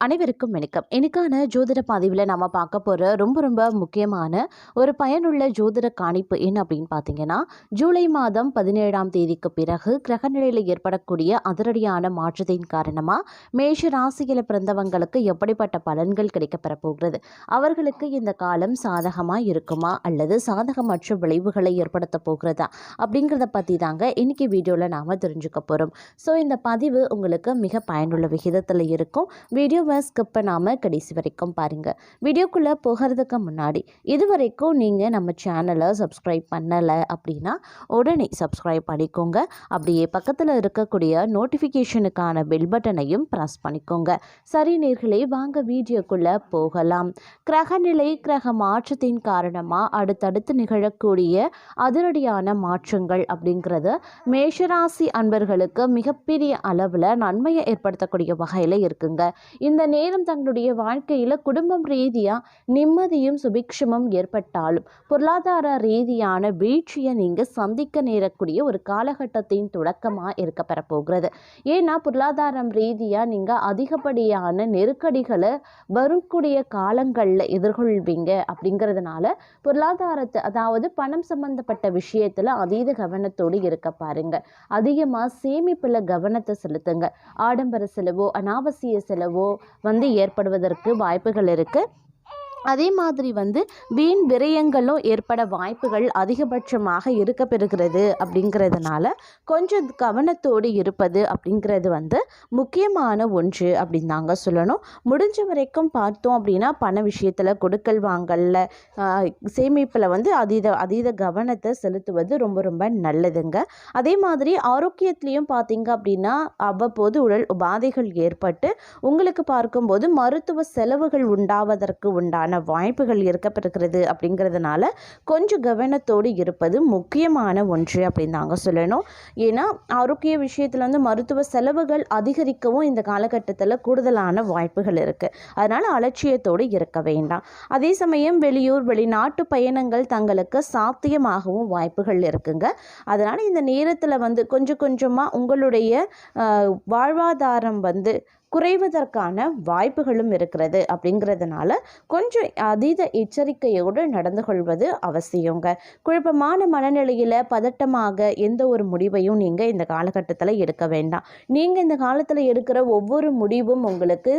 அனைவருக்கும் வணக்கம். எனக்கான ஜோதிட பதிவில் நம்ம பார்க்க போகிற ரொம்ப ரொம்ப முக்கியமான ஒரு பயனுள்ள ஜோதிட காணிப்பு என்ன அப்படின்னு பார்த்தீங்கன்னா ஜூலை மாதம் பதினேழாம் தேதிக்கு பிறகு கிரகநிலையில் ஏற்படக்கூடிய அதிரடியான மாற்றத்தின் காரணமாக மேஷ ராசியில் பிறந்தவங்களுக்கு எப்படிப்பட்ட பலன்கள் கிடைக்கப்பெற போகிறது? அவர்களுக்கு இந்த காலம் சாதகமாக இருக்குமா? அல்லது சாதகமற்ற விளைவுகளை ஏற்படுத்த போகிறதா? அப்படிங்கிறத பற்றி தாங்க இன்னைக்கு வீடியோவில் நாம் தெரிஞ்சுக்க போகிறோம் ஸோ இந்த பதிவு உங்களுக்கு மிக பயனுள்ள விகிதத்தில் இருக்கும். வீடியோ வீடியோவை ஸ்கிப் பண்ணாமல் கடைசி வரைக்கும் பாருங்கள் வீடியோக்குள்ளே போகிறதுக்கு முன்னாடி இது வரைக்கும் நீங்கள் நம்ம சேனலை சப்ஸ்கிரைப் பண்ணலை அப்படின்னா உடனே சப்ஸ்கிரைப் பண்ணிக்கோங்க. அப்படியே பக்கத்தில் இருக்கக்கூடிய நோட்டிஃபிகேஷனுக்கான பெல் பட்டனையும் ப்ரெஸ் பண்ணிக்கோங்க. சரி நேர்களே வாங்க வீடியோக்குள்ளே போகலாம். கிரகநிலை கிரக மாற்றத்தின் காரணமாக அடுத்தடுத்து நிகழக்கூடிய அதிரடியான மாற்றங்கள் அப்படிங்கிறது மேஷராசி அன்பர்களுக்கு மிகப்பெரிய அளவில் நன்மையை ஏற்படுத்தக்கூடிய வகையில் இருக்குங்க. இந்த இந்த நேரம் தங்களுடைய வாழ்க்கையில் குடும்பம் ரீதியாக நிம்மதியும் சுபிக்ஷமும் ஏற்பட்டாலும் பொருளாதார ரீதியான வீழ்ச்சியை நீங்கள் சந்திக்க நேரக்கூடிய ஒரு காலகட்டத்தின் தொடக்கமாக இருக்க பெறப்போகிறது. ஏன்னா பொருளாதாரம் ரீதியாக நீங்கள் அதிகப்படியான நெருக்கடிகளை வரக்கூடிய காலங்களில் எதிர்கொள்வீங்க அப்படிங்கிறதுனால பொருளாதாரத்தை அதாவது பணம் சம்பந்தப்பட்ட விஷயத்தில் அதீத கவனத்தோடு இருக்க பாருங்க. அதிகமாக சேமிப்பில் கவனத்தை செலுத்துங்க. ஆடம்பர செலவோ அனாவசிய செலவோ வந்து ஏற்படுவதற்கு வாய்ப்புகள் இருக்குது அதே மாதிரி வந்து வீண் விரயங்களும் ஏற்பட வாய்ப்புகள் அதிகபட்சமாக இருக்க பெறுகிறது அப்படிங்கிறதுனால கொஞ்சம் கவனத்தோடு இருப்பது அப்படிங்கிறது வந்து முக்கியமான ஒன்று அப்படின்னு தாங்க சொல்லணும். முடிஞ்ச வரைக்கும் பார்த்தோம் அப்படின்னா பண விஷயத்தில் கொடுக்கல் வாங்கலில் சேமிப்பில் வந்து அதீத அதீத கவனத்தை செலுத்துவது ரொம்ப ரொம்ப நல்லதுங்க. அதே மாதிரி ஆரோக்கியத்துலேயும் பார்த்தீங்க அப்படின்னா அவ்வப்போது உடல் உபாதைகள் ஏற்பட்டு உங்களுக்கு பார்க்கும்போது மருத்துவ செலவுகள் உண்டாவதற்கு உண்டான வாய்ப்புகள் இருக்கப்பட்டிருக்கிறது அப்படிங்கிறதுனால கொஞ்சம் கவனத்தோடு இருப்பது முக்கியமான ஒன்று அப்படின்னு தாங்க சொல்லணும். ஏன்னா ஆரோக்கிய விஷயத்தில் வந்து மருத்துவ செலவுகள் அதிகரிக்கவும் இந்த காலகட்டத்தில் கூடுதலான வாய்ப்புகள் இருக்குது அதனால் அலட்சியத்தோடு இருக்க வேண்டாம். அதே சமயம் வெளியூர் வெளிநாட்டு பயணங்கள் தங்களுக்கு சாத்தியமாகவும் வாய்ப்புகள் இருக்குங்க. அதனால் இந்த நேரத்தில் வந்து கொஞ்சம் கொஞ்சமாக உங்களுடைய வாழ்வாதாரம் வந்து குறைவதற்கான வாய்ப்புகளும் இருக்கிறது அப்படிங்கிறதுனால கொஞ்சம் அதீத எச்சரிக்கையோடு நடந்து கொள்வது அவசியங்க. குழப்பமான மனநிலையில் பதட்டமாக எந்த ஒரு முடிவையும் நீங்கள் இந்த காலகட்டத்தில் எடுக்க வேண்டாம். நீங்கள் இந்த காலத்தில் எடுக்கிற ஒவ்வொரு முடிவும் உங்களுக்கு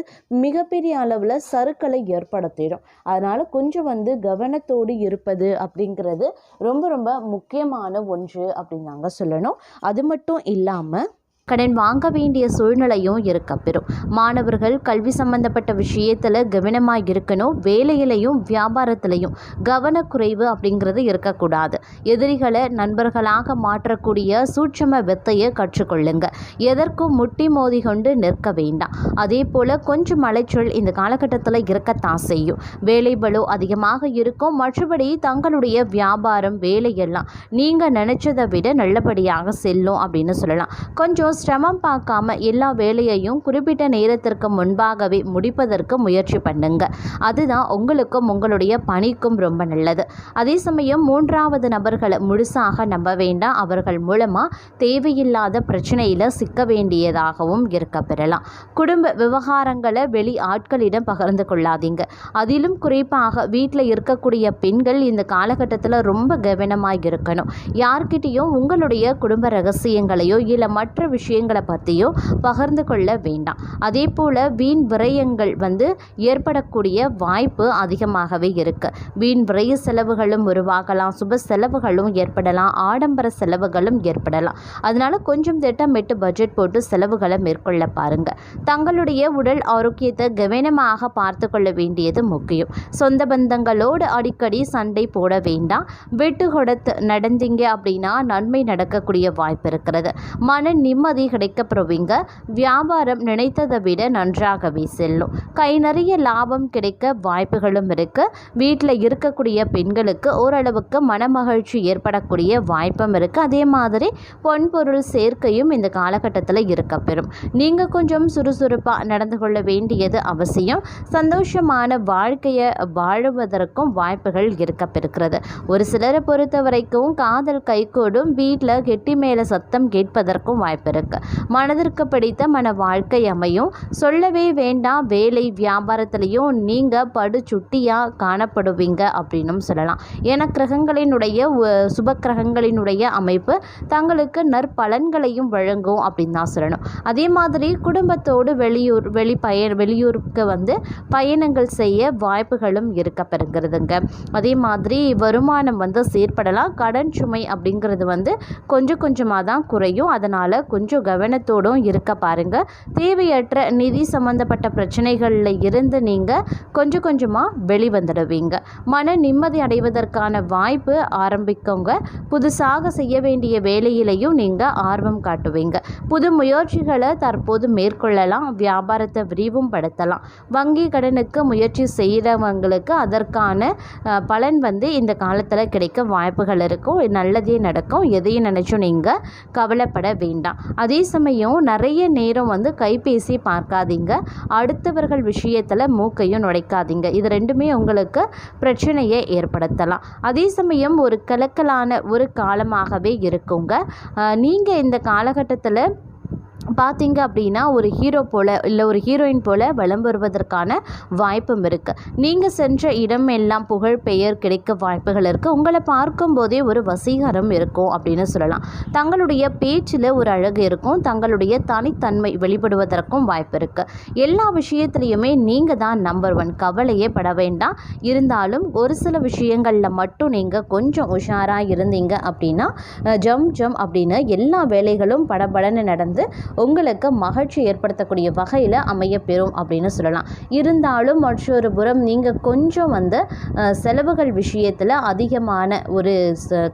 மிகப்பெரிய அளவில் சறுக்களை ஏற்படுத்திடும். அதனால் கொஞ்சம் வந்து கவனத்தோடு இருப்பது அப்படிங்கிறது ரொம்ப ரொம்ப முக்கியமான ஒன்று அப்படின்னு நாங்கள் சொல்லணும். அது மட்டும் இல்லாமல் கடன் வாங்க வேண்டிய சூழ்நிலையும் இருக்கப்பெறும். மாணவர்கள் கல்வி சம்பந்தப்பட்ட விஷயத்தில் கவனமாக இருக்கணும் வேலையிலையும் வியாபாரத்திலையும் கவனக்குறைவு அப்படிங்கிறது இருக்கக்கூடாது. எதிரிகளை நண்பர்களாக மாற்றக்கூடிய சூட்சம வித்தையை கற்றுக்கொள்ளுங்க. எதற்கும் முட்டி மோதி கொண்டு நிற்க வேண்டாம். அதே போல் கொஞ்சம் அலைச்சல் இந்த காலகட்டத்தில் இருக்கத்தான் செய்யும். வேலை பளு அதிகமாக இருக்கும். மற்றபடி தங்களுடைய வியாபாரம் வேலையெல்லாம் நீங்கள் நினச்சதை விட நல்லபடியாக செல்லும் அப்படின்னு சொல்லலாம். கொஞ்சம் சிரமம் பார்க்காம எல்லா வேலையையும் குறிப்பிட்ட நேரத்திற்கு முன்பாகவே முடிப்பதற்கு முயற்சி பண்ணுங்க. அதுதான் உங்களுக்கும் உங்களுடைய பணிக்கும் ரொம்ப நல்லது. அதே சமயம் மூன்றாவது நபர்களை முழுசாக நம்ப வேண்டாம். அவர்கள் மூலமாக தேவையில்லாத பிரச்சனையில் சிக்க வேண்டியதாகவும் இருக்க பெறலாம். குடும்ப விவகாரங்களை வெளி ஆட்களிடம் பகிர்ந்து கொள்ளாதீங்க. அதிலும் குறிப்பாக வீட்டில் இருக்கக்கூடிய பெண்கள் இந்த காலகட்டத்தில் ரொம்ப கவனமாக இருக்கணும். யார்கிட்டேயும் உங்களுடைய குடும்ப ரகசியங்களையோ இல்லை மற்ற விஷயங்களை பற்றியும் பகிர்ந்து கொள்ள வேண்டாம். அதே போல் வீண் விரயங்கள் வந்து ஏற்படக்கூடிய வாய்ப்பு அதிகமாகவே இருக்குது வீண் விரய செலவுகளும் உருவாகலாம் சுப செலவுகளும் ஏற்படலாம் ஆடம்பர செலவுகளும் ஏற்படலாம். அதனால கொஞ்சம் திட்டமிட்டு பட்ஜெட் போட்டு செலவுகளை மேற்கொள்ள பாருங்க. தங்களுடைய உடல் ஆரோக்கியத்தை கவனமாக பார்த்து கொள்ள வேண்டியது முக்கியம். சொந்த பந்தங்களோடு அடிக்கடி சண்டை போட வேண்டாம். விட்டு கொடுத்து நடந்தீங்க அப்படின்னா நன்மை நடக்கக்கூடிய வாய்ப்பு இருக்கிறது. மன நிம்மதி கிடைக்கப்பெறுவீங்க. வியாபாரம் நினைத்ததை விட நன்றாகவே செல்லும். கை நிறைய லாபம் கிடைக்க வாய்ப்புகளும் இருக்குது வீட்டில் இருக்கக்கூடிய பெண்களுக்கு ஓரளவுக்கு மனமகிழ்ச்சி ஏற்படக்கூடிய வாய்ப்பும் இருக்குது அதே மாதிரி பொன்பொருள் சேர்க்கையும் இந்த காலகட்டத்தில் இருக்கப்பெறும். நீங்கள் கொஞ்சம் சுறுசுறுப்பாக நடந்து கொள்ள வேண்டியது அவசியம். சந்தோஷமான வாழ்க்கையை வாழுவதற்கும் வாய்ப்புகள் இருக்கப்பெறுகிறது. ஒரு சிலரை பொறுத்த வரைக்கும் காதல் கைகூடும். வீட்டில் கெட்டி மேலே சத்தம் கேட்பதற்கும் வாய்ப்பு இருக்கு. இருக்குது மனதிற்கு பிடித்த மன வாழ்க்கை அமையும். சொல்லவே வேண்டாம் வேலை வியாபாரத்திலையும் நீங்கள் படு சுட்டியாக காணப்படுவீங்க அப்படின்னும் சொல்லலாம். ஏன்னா கிரகங்களினுடைய சுப கிரகங்களினுடைய அமைப்பு தங்களுக்கு நற்பலன்களையும் வழங்கும் அப்படின்னு தான் சொல்லணும். அதே மாதிரி குடும்பத்தோடு வெளியூர் வெளி பய வெளியூருக்கு வந்து பயணங்கள் செய்ய வாய்ப்புகளும் இருக்க பெறுகிறதுங்க. அதே மாதிரி வருமானம் வந்து சீர்படலாம். கடன் சுமை அப்படிங்கிறது வந்து கொஞ்சம் கொஞ்சமாக தான் குறையும். அதனால் கொஞ்சம் கவனத்தோடும் இருக்க பாருங்க. தேவையற்ற நிதி சம்பந்தப்பட்ட பிரச்சனைகளில் இருந்து நீங்கள் கொஞ்சம் கொஞ்சமாக வெளிவந்துடுவீங்க. மன நிம்மதி அடைவதற்கான வாய்ப்பு ஆரம்பிக்கோங்க. புதுசாக செய்ய வேண்டிய வேலையிலையும் நீங்கள் ஆர்வம் காட்டுவீங்க. புது முயற்சிகளை தற்போது மேற்கொள்ளலாம். வியாபாரத்தை விரிவும் படுத்தலாம் வங்கி கடனுக்கு முயற்சி செய்கிறவங்களுக்கு அதற்கான பலன் வந்து இந்த காலத்தில் கிடைக்க வாய்ப்புகள் இருக்கும். நல்லதே நடக்கும். எதையும் நினச்சும் நீங்கள் கவலைப்பட வேண்டாம். அதே சமயம் நிறைய நேரம் வந்து கைபேசி பார்க்காதீங்க. அடுத்தவர்கள் விஷயத்தில் மூக்கையும் நுழைக்காதீங்க. இது ரெண்டுமே உங்களுக்கு பிரச்சனையை ஏற்படுத்தலாம். அதே சமயம் ஒரு கலக்கலான ஒரு காலமாகவே இருக்குங்க. நீங்கள் இந்த காலகட்டத்தில் பார்த்தீங்க அப்படின்னா ஒரு ஹீரோ போல் இல்லை ஒரு ஹீரோயின் போல் வலம் வருவதற்கான வாய்ப்பும் இருக்குது நீங்கள் சென்ற இடம் எல்லாம் புகழ் பெயர் கிடைக்க வாய்ப்புகள் இருக்குது உங்களை பார்க்கும்போதே ஒரு வசீகரம் இருக்கும் அப்படின்னு சொல்லலாம். தங்களுடைய பேச்சில் ஒரு அழகு இருக்கும். தங்களுடைய தனித்தன்மை வெளிப்படுவதற்கும் வாய்ப்பு இருக்குது எல்லா விஷயத்துலையுமே நீங்கள் தான் நம்பர் ஒன் கவலையே பட வேண்டாம். இருந்தாலும் ஒரு சில விஷயங்களில் மட்டும் நீங்கள் கொஞ்சம் உஷாராக இருந்தீங்க அப்படின்னா ஜம் ஜம் அப்படின்னு எல்லா வேலைகளும் படபடன்னு நடந்து உங்களுக்கு மகிழ்ச்சி ஏற்படுத்தக்கூடிய வகையில் அமையப்பெறும் அப்படின்னு சொல்லலாம். இருந்தாலும் மற்றொரு புறம் நீங்கள் கொஞ்சம் வந்து செலவுகள் விஷயத்தில் அதிகமான ஒரு ச-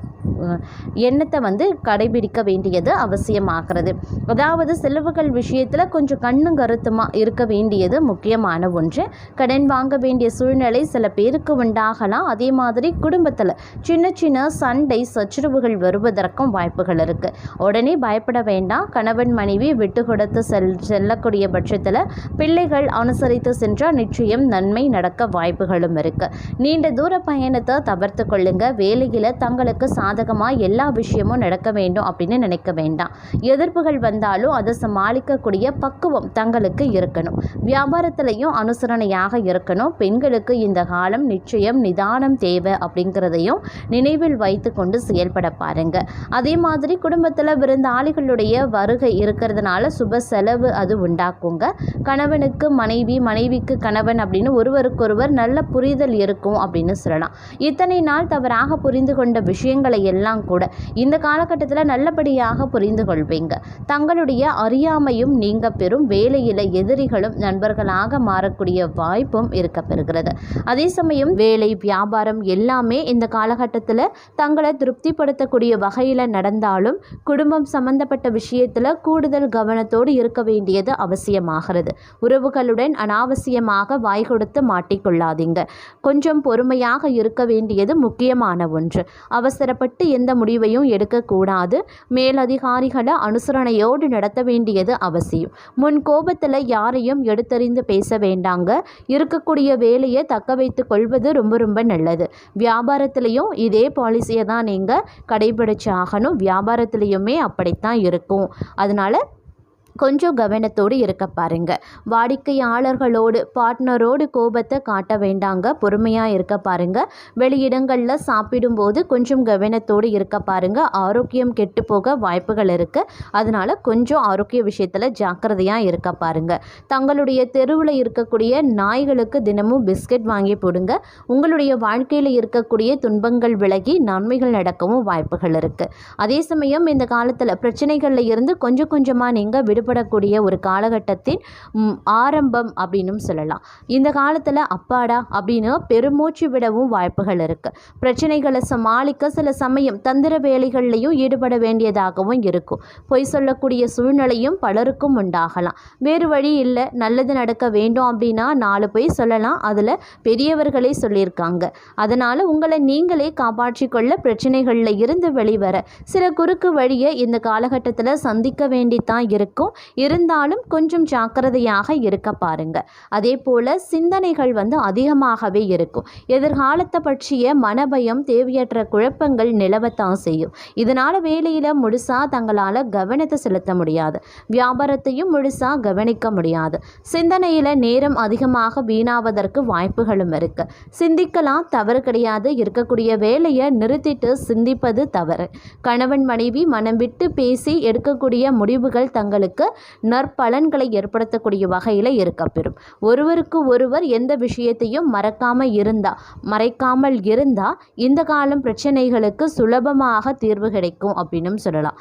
எண்ணத்தை வந்து கடைபிடிக்க வேண்டியது அவசியமாகிறது. அதாவது செலவுகள் விஷயத்தில் கொஞ்சம் கண்ணும் கருத்துமா இருக்க வேண்டியது முக்கியமான ஒன்று. கடன் வாங்க வேண்டிய சூழ்நிலை சில பேருக்கு உண்டாகலாம். அதே மாதிரி குடும்பத்தில் சின்ன சின்ன சண்டை சச்சரவுகள் வருவதற்கும் வாய்ப்புகள் இருக்குது உடனே பயப்பட வேண்டாம். கணவன் மனைவி விட்டு கொடுத்து செல் செல்லக்கூடிய பட்சத்தில் பிள்ளைகள் அனுசரித்து சென்றால் நிச்சயம் நன்மை நடக்க வாய்ப்புகளும் இருக்குது நீண்ட தூர பயணத்தை தவிர்த்து கொள்ளுங்க. வேலையில் தங்களுக்கு சாதகமாக எல்லா விஷயமும் நடக்க வேண்டும் அப்படின்னு நினைக்க வேண்டாம். எதிர்ப்புகள் வந்தாலும் அதை சமாளிக்கக்கூடிய பக்குவம் தங்களுக்கு இருக்கணும். வியாபாரத்திலையும் அனுசரணையாக இருக்கணும். பெண்களுக்கு இந்த காலம் நிச்சயம் நிதானம் தேவை அப்படிங்கிறதையும் நினைவில் வைத்து கொண்டு செயல்பட பாருங்க. அதே மாதிரி குடும்பத்தில் விருந்தாளிகளுடைய வருகை இருக்கிறதுனால சுப செலவு அது உண்டாக்குங்க. கணவனுக்கு மனைவி மனைவிக்கு கணவன் அப்படின்னு ஒருவருக்கொருவர் நல்ல புரிதல் இருக்கும் அப்படின்னு சொல்லலாம். இத்தனை நாள் தவறாக புரிந்து கொண்ட விஷயங்களை எல்லாம் கூட இந்த காலகட்டத்தில் நல்லபடியாக புரிந்து கொள்வீங்க. தங்களுடைய அறியாமையும் நீங்க பெறும் வேலையில் எதிரிகளும் நண்பர்களாக மாறக்கூடிய வாய்ப்பும் இருக்க பெறுகிறது. அதே சமயம் வேலை வியாபாரம் எல்லாமே இந்த காலகட்டத்தில் தங்களை திருப்திப்படுத்தக்கூடிய வகையில் நடந்தாலும் குடும்பம் சம்பந்தப்பட்ட விஷயத்தில் கூடுதல் கவனத்தோடு இருக்க வேண்டியது அவசியமாகிறது. உறவுகளுடன் அனாவசியமாக வாய் கொடுத்து மாட்டிக்கொள்ளாதீங்க. கொஞ்சம் பொறுமையாக இருக்க வேண்டியது முக்கியமான ஒன்று. அவசரப்பட்டு எந்த முடிவையும் எடுக்கக்கூடாது. மேலதிகாரிகளை அனுசரணையோடு நடத்த வேண்டியது அவசியம். முன் கோபத்தில் யாரையும் எடுத்தறிந்து பேச வேண்டாங்க. இருக்கக்கூடிய வேலையை தக்க வைத்து கொள்வது ரொம்ப ரொம்ப நல்லது. வியாபாரத்திலையும் இதே பாலிசியை தான் நீங்கள் கடைபிடிச்சு ஆகணும் வியாபாரத்திலையுமே அப்படித்தான் இருக்கும். அதனால் கொஞ்சம் கவனத்தோடு இருக்க பாருங்க. வாடிக்கையாளர்களோடு பார்ட்னரோடு கோபத்தை காட்ட வேண்டாங்க. பொறுமையாக இருக்க பாருங்க. வெளியிடங்களில் சாப்பிடும்போது கொஞ்சம் கவனத்தோடு இருக்க பாருங்க. ஆரோக்கியம் கெட்டு போக வாய்ப்புகள் இருக்கு. அதனால கொஞ்சம் ஆரோக்கிய விஷயத்தில் ஜாக்கிரதையாக இருக்க பாருங்க. தங்களுடைய தெருவில் இருக்கக்கூடிய நாய்களுக்கு தினமும் பிஸ்கட் வாங்கி போடுங்க. உங்களுடைய வாழ்க்கையில் இருக்கக்கூடிய துன்பங்கள் விலகி நன்மைகள் நடக்கவும் வாய்ப்புகள் இருக்கு. அதே சமயம் இந்த காலத்தில் பிரச்சனைகளில் இருந்து கொஞ்சம் கொஞ்சமாக நீங்கள் ஏற்படக்கூடிய ஒரு காலகட்டத்தின் ஆரம்பம் அப்படின்னும் சொல்லலாம். இந்த காலத்தில் அப்பாடா அப்படின்னு பெருமூச்சு விடவும் வாய்ப்புகள் இருக்குது பிரச்சனைகளை சமாளிக்க சில சமயம் தந்திர வேலைகள்லையும் ஈடுபட வேண்டியதாகவும் இருக்கும். பொய் சொல்லக்கூடிய சூழ்நிலையும் பலருக்கும் உண்டாகலாம். வேறு வழி இல்லை நல்லது நடக்க வேண்டும் அப்படின்னா நாலு பொய் சொல்லலாம். அதில் பெரியவர்களே சொல்லியிருக்காங்க. அதனால் உங்களை நீங்களே காப்பாற்றிக்கொள்ள பிரச்சனைகளில் இருந்து வெளிவர சில குறுக்கு வழியை இந்த காலகட்டத்தில் சந்திக்க வேண்டித்தான் இருக்கும். இருந்தாலும் கொஞ்சம் ஜாக்கிரதையாக இருக்க பாருங்க. அதே போல் சிந்தனைகள் வந்து அதிகமாகவே இருக்கும். எதிர்காலத்தை பற்றிய மனபயம் தேவையற்ற குழப்பங்கள் நிலவத்தான் செய்யும். இதனால் வேலையில் முழுசாக தங்களால் கவனத்தை செலுத்த முடியாது. வியாபாரத்தையும் முழுசாக கவனிக்க முடியாது. சிந்தனையில் நேரம் அதிகமாக வீணாவதற்கு வாய்ப்புகளும் இருக்கு. சிந்திக்கலாம் தவறு கிடையாது. இருக்கக்கூடிய வேலையை நிறுத்திட்டு சிந்திப்பது தவறு. கணவன் மனைவி மனம் விட்டு பேசி எடுக்கக்கூடிய முடிவுகள் தங்களுக்கு நற்பலன்களை ஏற்படுத்தக்கூடிய வகையில் இருக்கப்பெறும் ஒருவருக்கு ஒருவர் எந்த விஷயத்தையும் மறக்காமல் இருந்தா மறைக்காமல் இருந்தா இந்த காலம் பிரச்சனைகளுக்கு சுலபமாக தீர்வு கிடைக்கும் அப்படின்னும் சொல்லலாம்.